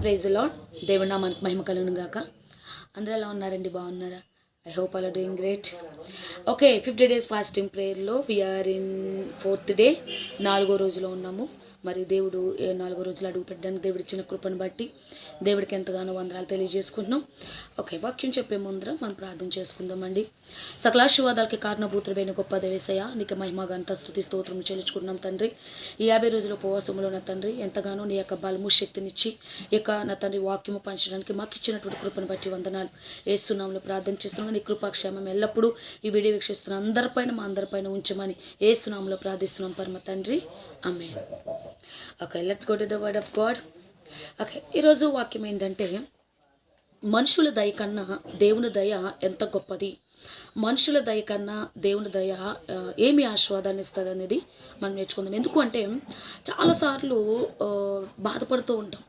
Praise lord దేవుడి నామానికి మహిమ కలుగును గాక. అందరూ ఎలా ఉన్నారండి? బాగున్నారా? I hope all doing great okay fifty days fasting ప్రేయర్లో we are in fourth day నాలుగో రోజులో ఉన్నాము. మరి దేవుడు ఏ నాలుగో రోజులు అడుగు పెట్టడానికి దేవుడు ఇచ్చిన కృపను బట్టి దేవుడికి ఎంతగానో వందనాలు తెలియజేసుకుంటున్నాం. ఓకే వాక్యం చెప్పే ముందర మనం ప్రార్థన చేసుకుందామండి. సకలాశీర్వాదాలకి కారణభూతుడైన గొప్ప దేవేశయ నీకు మహిమగంత స్థుతి స్తోత్రం చెల్లించుకుంటున్నాం తండ్రి. ఈ యాభై రోజుల ఉపవాసంలో నా తండ్రి ఎంతగానో నీ యొక్క బలము శక్తినిచ్చి ఇక నా తండ్రి వాక్యము పంచడానికి మాకు ఇచ్చినటువంటి కృపను బట్టి వందనాలు. ఏసునాంలో ప్రార్థన చేస్తున్నాం. నీ కృపాక్షేమం ఎల్లప్పుడూ ఈ వీడియో వీక్షిస్తున్న అందరిపైన మా అందరిపైన ఉంచమని ఏసునాంలో ప్రార్థిస్తున్నాం. పరమ తండ్రి. అమ్మే okay let's go to the word of God okay ఈరోజు వాక్యం ఏంటంటే మనుషుల దయ కన్నా దేవుని దయ ఎంత గొప్పది? మనుషుల దయ కన్నా దేవుని దయ ఏమి ఆస్వాదాన్ని ఇస్తుంది అనేది మనం నేర్చుకుందాం. ఎందుకు అంటే చాలాసార్లు బాధపడుతూ ఉంటాం.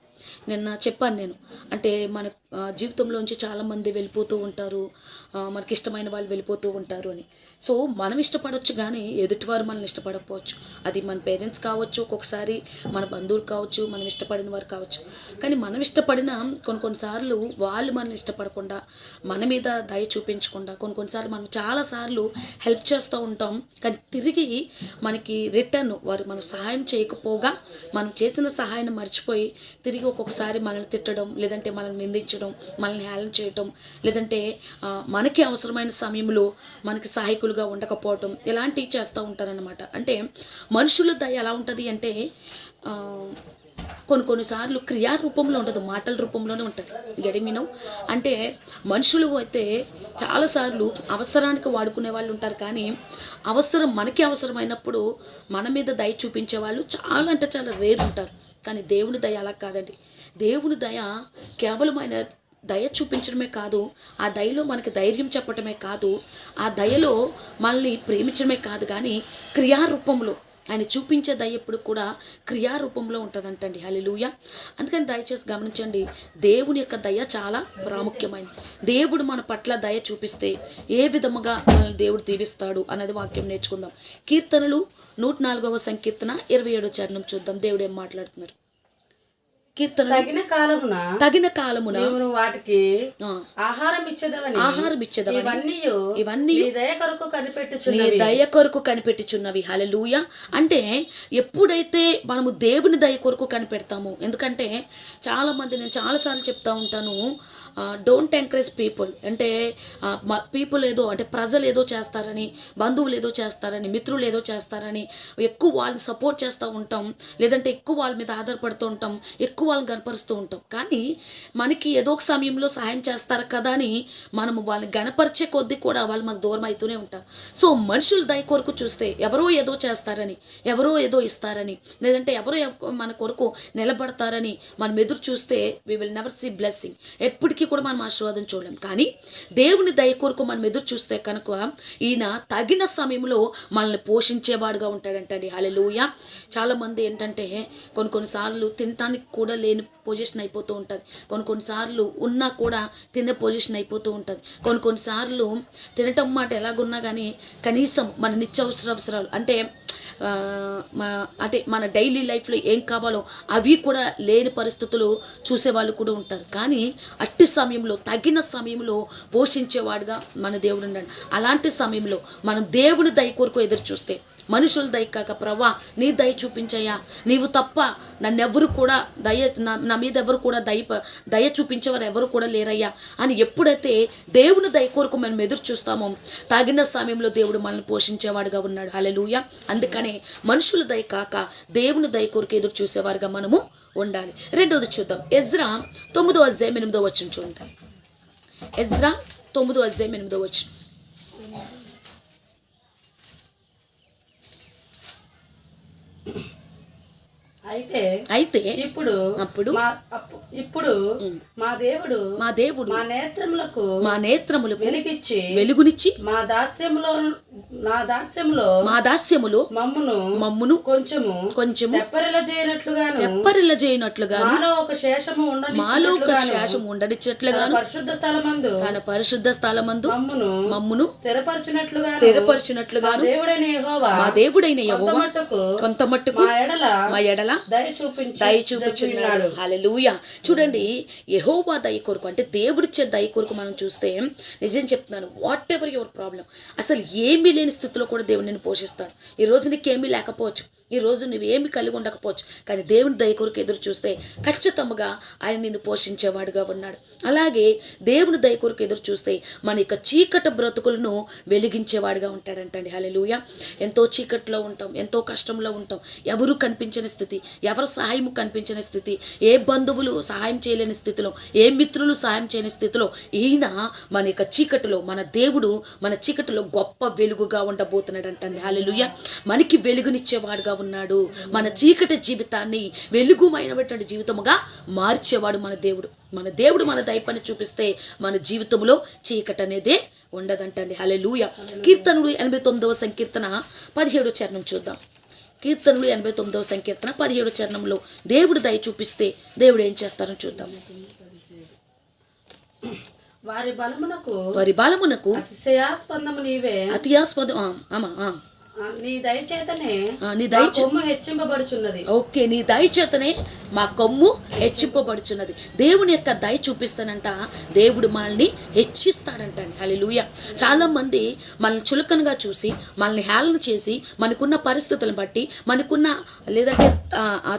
నిన్న చెప్పాను నేను అంటే మన జీవితంలోంచి చాలామంది వెళ్ళిపోతూ ఉంటారు. మనకి ఇష్టమైన వాళ్ళు వెళ్ళిపోతూ ఉంటారు అని. సో మనం ఇష్టపడవచ్చు కానీ ఎదుటివారు మనల్ని ఇష్టపడకపోవచ్చు. అది మన పేరెంట్స్ కావచ్చు ఒక్కొక్కసారి మన బంధువులు కావచ్చు మనం ఇష్టపడిన వారు కావచ్చు. కానీ మనం ఇష్టపడిన కొన్ని కొన్నిసార్లు వాళ్ళు మనల్ని ఇష్టపడకుండా మన మీద దయ చూపించకుండా కొన్ని కొన్నిసార్లు మనం చాలాసార్లు హెల్ప్ చేస్తూ ఉంటాం. కానీ తిరిగి మనకి రిటర్న్ వారు మనం సహాయం చేయకపోగా మనం చేసిన సహాయాన్ని మర్చిపోయి తిరిగి ఒక్కొక్కసారి మనల్ని తిట్టడం లేదంటే మనల్ని నిందించడం మనల్ని హేళన చేయటం లేదంటే మనకి అవసరమైన సమయంలో మనకి సహాయకులుగా ఉండకపోవటం ఇలాంటివి చేస్తూ ఉంటారనమాట అంటే మనుషుల దయ ఎలా ఉంటుంది అంటే కొన్ని కొన్నిసార్లు క్రియా రూపంలో ఉంటుంది మాటల రూపంలోనే ఉంటుంది. గడిమినం అంటే మనుషులు అయితే చాలాసార్లు అవసరానికి వాడుకునే వాళ్ళు ఉంటారు కానీ అవసరం మనకి అవసరమైనప్పుడు మన మీద దయ చూపించే వాళ్ళు చాలా అంటే చాలా రేరు ఉంటారు. కానీ దేవుని దయ అలా కాదండి. దేవుని దయ కేవలమైన దయ చూపించడమే కాదు ఆ దయలో మనకి ధైర్యం చెప్పటమే కాదు ఆ దయలో మనల్ని ప్రేమించడమే కాదు కానీ క్రియారూపంలో ఆయన చూపించే దయ ఎప్పుడు కూడా క్రియారూపంలో ఉంటుందంటండి. హలిలూయ అందుకని దయచేసి గమనించండి దేవుని యొక్క దయ చాలా ప్రాముఖ్యమైనది దేవుడు మన పట్ల దయ చూపిస్తే ఏ విధముగా మనల్ని దేవుడు దీవిస్తాడు అనేది వాక్యం నేర్చుకుందాం. కీర్తనలు నూట నాలుగవ సంకీర్తన ఇరవై ఏడో చరణం చూద్దాం. దేవుడు ఏం మాట్లాడుతున్నారు? కీర్తనలు తగిన కాలమున తగిన కాలమున నీవును వాటికి ఆహారం ఇచ్చేదవని. ఆహారం ఇచ్చేదవని. ఇవన్నీ దయ కొరకు నీ కనిపెట్టుచున్నవి దయ కొరకు కనిపెట్టుచున్నవి. హలలుయ అంటే ఎప్పుడైతే మనము దేవుని దయ కొరకు కనిపెడతామో ఎందుకంటే చాలామంది నేను చాలాసార్లు చెప్తా ఉంటాను డోంట్ ఎంకరేజ్ పీపుల్ అంటే పీపుల్ ఏదో అంటే ప్రజలు ఏదో చేస్తారని బంధువులు ఏదో చేస్తారని మిత్రులు ఏదో చేస్తారని ఎక్కువ వాళ్ళని సపోర్ట్ చేస్తూ ఉంటాం. లేదంటే ఎక్కువ వాళ్ళ మీద ఆధారపడుతూ ఉంటాం. ఎక్కువ వాళ్ళని గనపరుస్తూ ఉంటాం. కానీ మనకి ఏదో ఒక సమయంలో సహాయం చేస్తారు కదా అని మనము వాళ్ళని గనపరిచే కొద్దీ కూడా వాళ్ళు మనకు దూరం అవుతూనే ఉంటారు. సో మనుషులు దయ కొరకు చూస్తే ఎవరో ఏదో చేస్తారని ఎవరో ఏదో ఇస్తారని లేదంటే ఎవరో మన కొరకు నిలబడతారని మనం ఎదురు చూస్తే we will never see blessing ఎప్పటికీ కూడా మనం ఆశీర్వాదం చూడలేం. కానీ దేవుని దయ కొరకు మనం ఎదురు చూస్తే కనుక ఈయన తగిన సమయంలో మనల్ని పోషించేవాడుగా ఉంటాడంటండి. హలెలూయ చాలామంది ఏంటంటే కొన్ని కొన్నిసార్లు తినటానికి కూడా లేని పొజిషన్ అయిపోతూ ఉంటుంది. కొన్ని కొన్నిసార్లు ఉన్నా కూడా తినే పొజిషన్ అయిపోతూ ఉంటుంది. కొన్ని కొన్నిసార్లు తినటం మాట ఎలాగున్నా కానీ కనీసం మన నిత్యావసర అవసరాలు అంటే మా అంటే మన డైలీ లైఫ్లో ఏం కావాలో అవి కూడా లేని పరిస్థితులు చూసేవాళ్ళు కూడా ఉంటారు. కానీ అట్టి సమయంలో తగిన సమయంలో పోషించేవాడుగా మన దేవుడు ఉన్నాడు. అలాంటి సమయంలో మనం దేవుని దయ కొరకు ఎదురు చూస్తే మనుషుల దయ కాక ప్రవ్వా నీ దయ చూపించయ్యా. నీవు తప్ప నన్నెవరు కూడా దయ నా మీద ఎవరు కూడా దయ దయ చూపించేవారు ఎవరు కూడా లేరయ్యా. అని ఎప్పుడైతే దేవుని దయ కొరకు మనం ఎదురు చూస్తామో తగిన సమయంలో దేవుడు మనల్ని పోషించేవాడుగా ఉన్నాడు. హల్లెలూయా. అందుకనే మనుషుల దయ కాక దేవుని దయ కొరకు ఎదురు చూసేవారుగా మనము ఉండాలి. రెండోది చూద్దాం. ఎజ్రా తొమ్మిదో అధ్యాయం ఎనిమిదో వచ్చిన చూద్దాం. ఎజ్రా తొమ్మిదో అధ్యాయం ఎనిమిదో వచ్చిన అయితే అయితే ఇప్పుడు అప్పుడు ఇప్పుడు మా దేవుడు మా దేవుడు మా నేత్రములకు మా నేత్రములకు వెలిగిచ్చి వెలుగునిచ్చి మా దాస్యములో నా దాస్యములో మా దాస్యములో మమ్మును మమ్మును కొంచెము కొంచెము తెప్పరిల చేయనట్లుగాను తెప్పరిల్ల చేయనట్లుగాను మాలో ఒక శేషము మాలో ఒక ఉండని శాసం ఉండనిచ్చట్లుగాను పరిశుద్ధ స్థలమందు తన పరిశుద్ధ స్థలమందు మమ్మును మమ్మును స్థిరపరచినట్లుగా స్థిరపరిచినట్లుగాను దేవుడైన యెహోవా మా దేవుడైన యెహోవా కొంత మట్టుకు మా ఎడల మా ఎడల దయ చూపించు దయ చూపించున్నాడు హల్లెలూయా. చూడండి యెహోవా దయ కొరకు అంటే దేవుడిచ్చే దయ కొరకు మనం చూస్తే నిజం చెప్తున్నాను వాట్ ఎవర్ యువర్ ప్రాబ్లం అసలు ఏమీ లేని స్థితిలో కూడా దేవుడు నిన్ను పోషిస్తాడు. ఈ రోజు నీకేమీ లేకపోవచ్చు ఈ రోజు నువ్వేమీ కలిగి ఉండకపోవచ్చు కానీ దేవుని దయ కొరకు ఎదురు చూస్తే ఖచ్చితంగా ఆయన నిన్ను పోషించేవాడుగా ఉన్నాడు. అలాగే దేవుని దయ కొరకు ఎదురు చూస్తే మన యొక్క చీకట బ్రతుకులను వెలిగించేవాడుగా ఉంటాడంటండి. హల్లెలూయా. ఎంతో చీకట్లో ఉంటాం ఎంతో కష్టంలో ఉంటాం ఎవరు కనిపించని స్థితి ఎవరి సహాయము కనిపించని స్థితి ఏ బంధువులు సహాయం చేయలేని స్థితిలో ఏ మిత్రులు సహాయం చేయని స్థితిలో ఈయన మన యొక్క చీకటిలో మన దేవుడు మన చీకటిలో గొప్ప వెలుగుగా ఉండబోతున్నాడు అంటండి హాలెలుయ మనకి వెలుగునిచ్చేవాడుగా ఉన్నాడు. మన చీకటి జీవితాన్ని వెలుగుమైనటువంటి జీవితముగా మార్చేవాడు మన దేవుడు. మన దేవుడు మన దైపాన్ని చూపిస్తే మన జీవితంలో చీకటి అనేదే ఉండదంటండి. హలెలూయ కీర్తనుడు ఎనభై తొమ్మిదవ సంకీర్తన పదిహేడు చరణం చూద్దాం. కీర్తనలు ఎనభై తొమ్మిదవ సంకీర్తన పదిహేడు చరణంలో దేవుడు దయ చూపిస్తే దేవుడు ఏం చేస్తారో చూద్దాం. వారి బలమునకు వారి బలమునకు అతిశయాస్పందము నీవే. అతియాస్పదం ఆమా నీ దయచేతనే నీ హెచ్చింపబడుచున్నది. ఓకే నీ దయ చేతనే మా కొమ్ము హెచ్చింపబడుచున్నది. దేవుని యొక్క దయ చూపిస్తానంట. దేవుడు మనల్ని హెచ్చిస్తాడంట హల్లెలూయా. చాలా మంది మనల్ని చులకనగా చూసి మనల్ని హేళన చేసి మనకున్న పరిస్థితులను బట్టి మనకున్న లేదంటే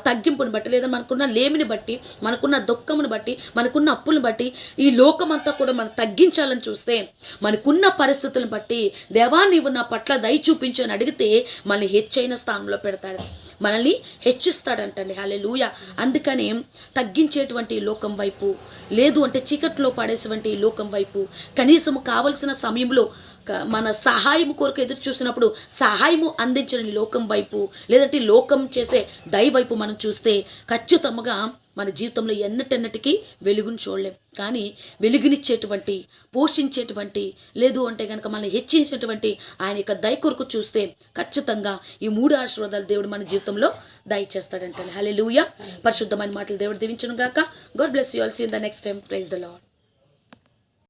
తగ్గింపుని బట్టి లేదా మనకున్న లేమిని బట్టి మనకున్న దుఃఖమును బట్టి మనకున్న అప్పులను బట్టి ఈ లోకమంతా కూడా మనం తగ్గించాలని చూస్తే మనకున్న పరిస్థితులను బట్టి దేవా నీవు నా పట్ల దయ చూపించు అని అడిగితే మనల్ని హెచ్చైన స్థానంలో పెడతాడు. మనల్ని హెచ్చిస్తాడంటండి. లూయ అందుకని తగ్గించేటువంటి లోకం వైపు లేదు అంటే చీకట్లో పడేసేటువంటి లోకం వైపు కనీసం కావలసిన సమయంలో మన సహాయం కొరకు ఎదురు చూసినప్పుడు సహాయము అందించని లోకం వైపు లేదంటే లోకం చేసే దయవైపు మనం చూస్తే ఖచ్చితంగా మన జీవితంలో ఎన్నటెన్నటికీ వెలుగును చూడలేం. కానీ వెలుగునిచ్చేటువంటి పోషించేటువంటి లేదు అంటే కనుక మనల్ని హెచ్చించేటువంటి ఆయన యొక్క దయ కొరకు చూస్తే ఖచ్చితంగా ఈ మూడు ఆశీర్వాదాలు దేవుడు మన జీవితంలో దయచేస్తాడంటే హలే లూయ పరిశుద్ధమైన మాటలు దేవుడు దీవించను గాక God bless you all see in the next time praise the lord